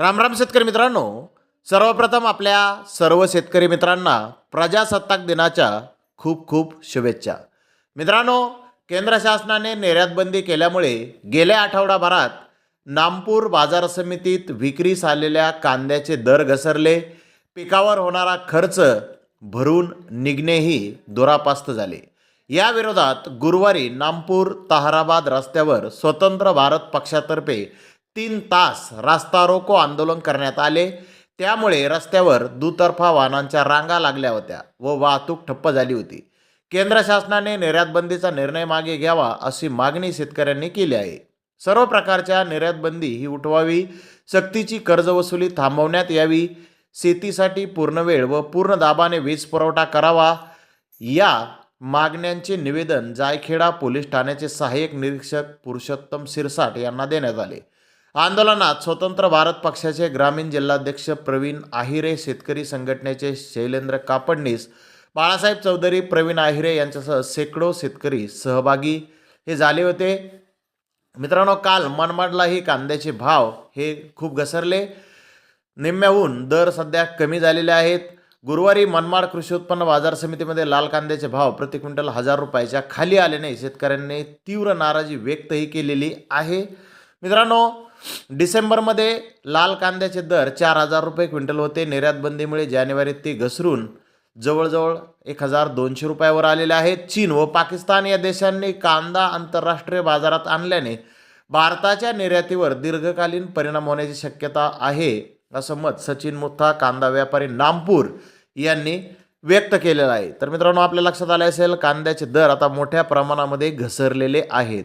रामराम शेतकरी मित्रांनो सर्वप्रथम आपल्या सर्व शेतकरी मित्रांना प्रजासत्ताक दिनाच्या खूप खूप शुभेच्छा. मित्रांनो केंद्र शासनाने निर्यातबंदी केल्यामुळे गेल्या आठवडाभरात नामपूर बाजार समितीत विक्रीस आलेल्या कांद्याचे दर घसरले. पिकावर होणारा खर्च भरून निघणेही दुरापास्त झाले. या विरोधात गुरुवारी नामपूर ताहराबाद रस्त्यावर स्वतंत्र भारत पक्षातर्फे तीन तास रास्ता रोको आंदोलन करण्यात आले. त्यामुळे रस्त्यावर दुतर्फा वाहनांच्या रांगा लागल्या होत्या व वाहतूक ठप्प झाली होती. केंद्र शासनाने निर्यातबंदीचा निर्णय मागे घ्यावा अशी मागणी शेतकऱ्यांनी केली आहे. सर्व प्रकारच्या निर्यातबंदी ही उठवावी सक्तीची कर्जवसुली थांबवण्यात यावी शेतीसाठी पूर्णवेळ व पूर्ण दाबाने वीज पुरवठा करावा या मागण्यांचे निवेदन जायखेडा पोलीस ठाण्याचे सहाय्यक निरीक्षक पुरुषोत्तम सिरसाट यांना देण्यात आले. आंदोलनात स्वतंत्र भारत पक्षाचे ग्रामीण जिल्हाध्यक्ष प्रवीण आहिरे शेतकरी संघटनेचे शैलेंद्र कापडणीस बाळासाहेब चौधरी प्रवीण आहिरे यांच्यासह शेकडो शेतकरी सहभागी हे झाले होते. मित्रांनो काल मनमाडलाही कांद्याचे भाव हे खूप घसरले. निम्म्याहून दर सध्या कमी झालेले आहेत. गुरुवारी मनमाड कृषी उत्पन्न बाजार समितीमध्ये लाल कांद्याचे भाव प्रति क्विंटल हजार रुपयाच्या खाली आल्याने शेतकऱ्यांनी तीव्र नाराजी व्यक्तही केलेली आहे. मित्रांनो डिसेंबरमध्ये लाल कांद्याचे दर चार हजार रुपये क्विंटल होते. निर्यातबंदीमुळे जानेवारीत ते घसरून जवळजवळ एक हजार दोनशे रुपयावर आलेले आहेत चीन व पाकिस्तान या देशांनी कांदा आंतरराष्ट्रीय बाजारात आणल्याने भारताच्या निर्यातीवर दीर्घकालीन परिणाम होण्याची शक्यता आहे असं मत सचिन मुथा कांदा व्यापारी नामपूर यांनी व्यक्त केलेलं आहे. तर मित्रांनो आपल्या लक्षात आले असेल कांद्याचे दर आता मोठ्या प्रमाणामध्ये घसरलेले आहेत.